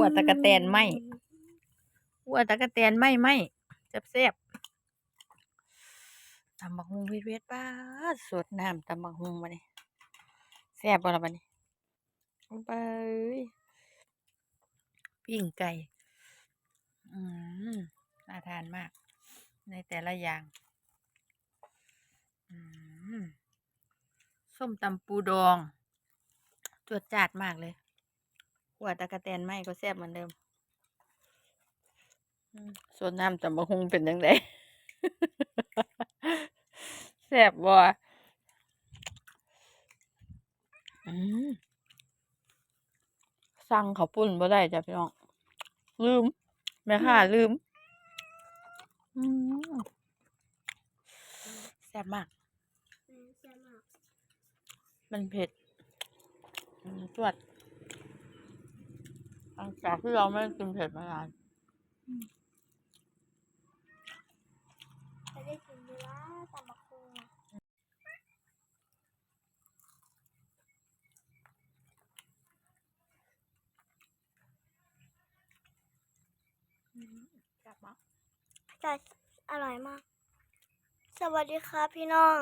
ขัวตะกะแตนไหมขัวตะกะแตนไหมไหมแซ่บๆตำบักฮุงเวทๆป้าสดน้ำตำบักฮุงมาเนี่ยแซ่บบ่ละบัดนี้ลงไปปิ้งไก่ อืมน่าทานมาก ในแต่ละอย่าง อืม ส้มตำปูดอง จวดจาดมากเลย ขัวตะกะแตนไหมก็แซ่บเหมือนเดิมอืมส่วนน้ำตำบักฮุงเป็นยังไงแซ่บบ่อืมสั่งข้าวปุ้นบ่ได้จ้ะพี่น้อง ลืม แม่ค่ะลืมอืมแซ่บมาก มันเผ็ดอืมจวด หลังจากที่เราไม่กินเผ็ดมานานไม่ได้กินเนื้อตำบักหุ่งแซ่บมาแต่อร่อยมาก สวัสดีครับพี่น้อง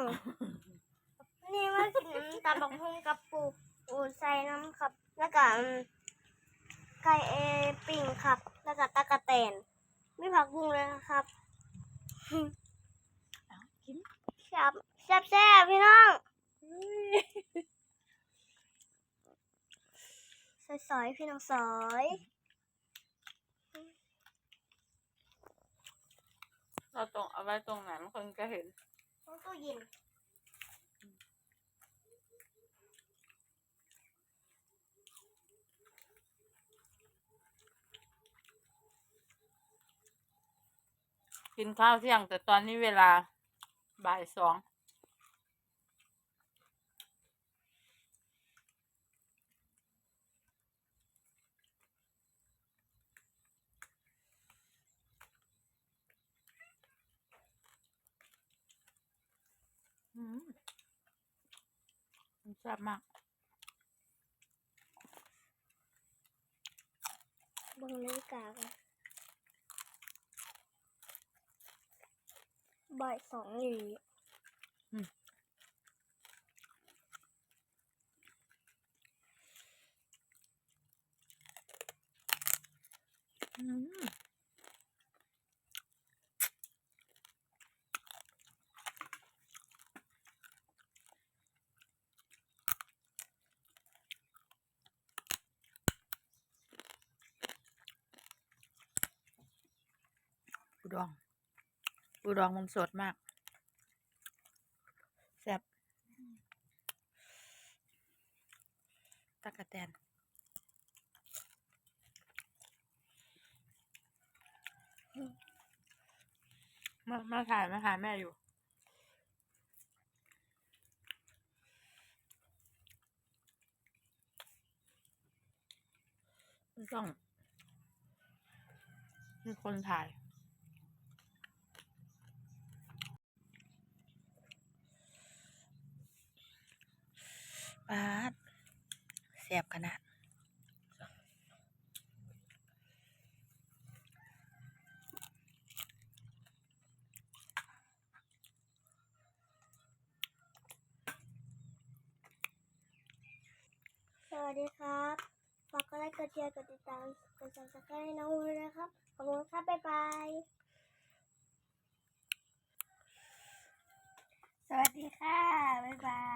นี่มากินตำบักหุ่งกับปูปูใส่น้ำครับ แล้วก็ ไก่เอปิ่งครับ แล้วก็ตะกะแตน ไม่ผักบุ้งเลยนะครับเอากินแซ่บแซ่บแซ่บพี่น้องสอยๆพี่น้องสอยเราตรงเอาไว้ตรงไหนมันคนก็เห็น ต้องตู้เย็น กินข้าวเที่ยง แต่ตอนนี้เวลาบ่ายสองอืมมันแซ่บมากบังนาฬิกากัน บ่ายสองอยู่อืมปูดอง ปูดองมันสดมากแซ่บตะกะแตนมามาถ่ายมาถ่ายแม่อยู่ต้องมีคนถ่าย ปาดเสียบขนาดสวัสดีครับฝากกดไลค์กดแชร์กดติดตามกดซับสไครต์ให้น้องด้วยนะครับ ขอบคุณครับ บ๊ายบาย สวัสดีค่ะ บ๊ายบาย